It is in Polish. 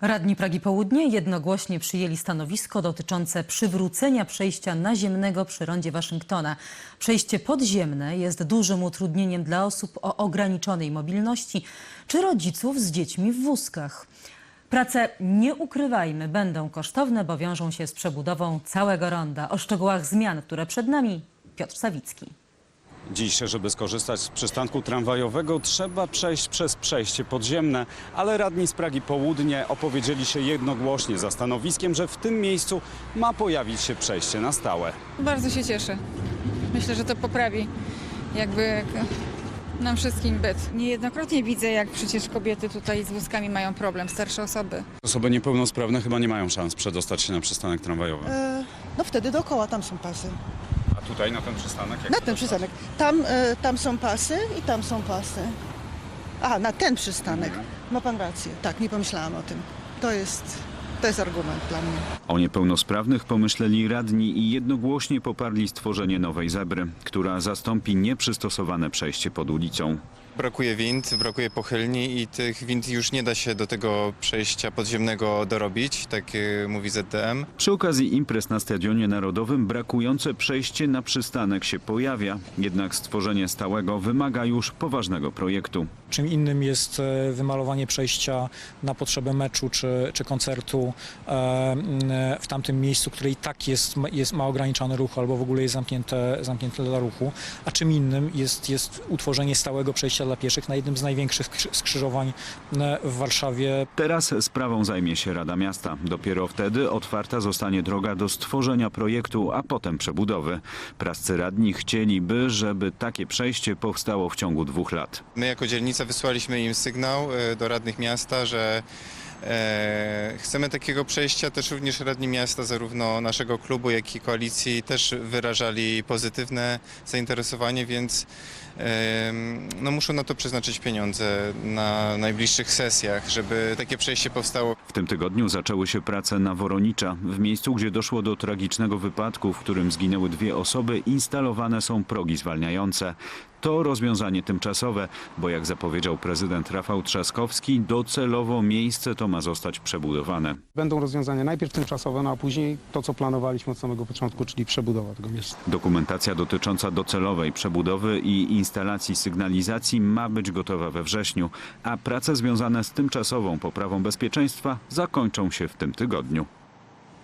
Radni Pragi Południe jednogłośnie przyjęli stanowisko dotyczące przywrócenia przejścia naziemnego przy rondzie Waszyngtona. Przejście podziemne jest dużym utrudnieniem dla osób o ograniczonej mobilności czy rodziców z dziećmi w wózkach. Prace, nie ukrywajmy, będą kosztowne, bo wiążą się z przebudową całego ronda. O szczegółach zmian, które przed nami, Piotr Sawicki. Dziś, żeby skorzystać z przystanku tramwajowego, trzeba przejść przez przejście podziemne, ale radni z Pragi Południe opowiedzieli się jednogłośnie za stanowiskiem, że w tym miejscu ma pojawić się przejście na stałe. Bardzo się cieszę. Myślę, że to poprawi jakby nam wszystkim byt. Niejednokrotnie widzę, jak przecież kobiety tutaj z wózkami mają problem, starsze osoby. Osoby niepełnosprawne chyba nie mają szans przedostać się na przystanek tramwajowy. E, No wtedy dookoła tam są pasy. A tutaj na ten przystanek? jak Na ten dostać? przystanek. Tam, e, tam są pasy i tam są pasy. Aha, na ten przystanek. Ma pan rację. Tak, nie pomyślałam o tym. To jest, to jest argument dla mnie. O niepełnosprawnych pomyśleli radni i jednogłośnie poparli stworzenie nowej zebry, która zastąpi nieprzystosowane przejście pod ulicą. Brakuje wind, brakuje pochylni i tych wind już nie da się do tego przejścia podziemnego dorobić, tak e, mówi ZDM. Przy okazji imprez na Stadionie Narodowym brakujące przejście na przystanek się pojawia, jednak stworzenie stałego wymaga już poważnego projektu. Czym innym jest e, wymalowanie przejścia na potrzebę meczu czy, czy koncertu w tamtym miejscu, które i tak jest, jest, ma ograniczony ruch albo w ogóle jest zamknięte, zamknięte dla ruchu, a czym innym jest, jest utworzenie stałego przejścia dla pieszych na jednym z największych krzy- skrzyżowań e, w Warszawie. Teraz sprawą zajmie się Rada Miasta. Dopiero wtedy otwarta zostanie droga do stworzenia projektu, a potem przebudowy. Prascy radni chcieliby, żeby takie przejście powstało w ciągu dwóch lat. My jako dzielnica wysłaliśmy im sygnał e, do radnych miasta, że e, chcemy takiego przejścia. Też również radni miasta, zarówno naszego klubu, jak i koalicji, też wyrażali pozytywne zainteresowanie, więc e, no, muszą na to przeznaczyć pieniądze na najbliższych sesjach, żeby takie przejście powstało. W tym tygodniu zaczęły się prace na Woronicza. W miejscu, gdzie doszło do tragicznego wypadku, w którym zginęły dwie osoby, instalowane są progi zwalniające. To rozwiązanie tymczasowe, bo jak zapowiedział prezydent Rafał Trzaskowski, docelowo miejsce to ma zostać przebudowane. Będą rozwiązania najpierw tymczasowe, no a później to, co planowaliśmy od samego początku, czyli przebudowa tego miejsca. Dokumentacja dotycząca docelowej przebudowy i instalacji sygnalizacji ma być gotowa we wrześniu, a prace związane z tymczasową poprawą bezpieczeństwa zakończą się w tym tygodniu.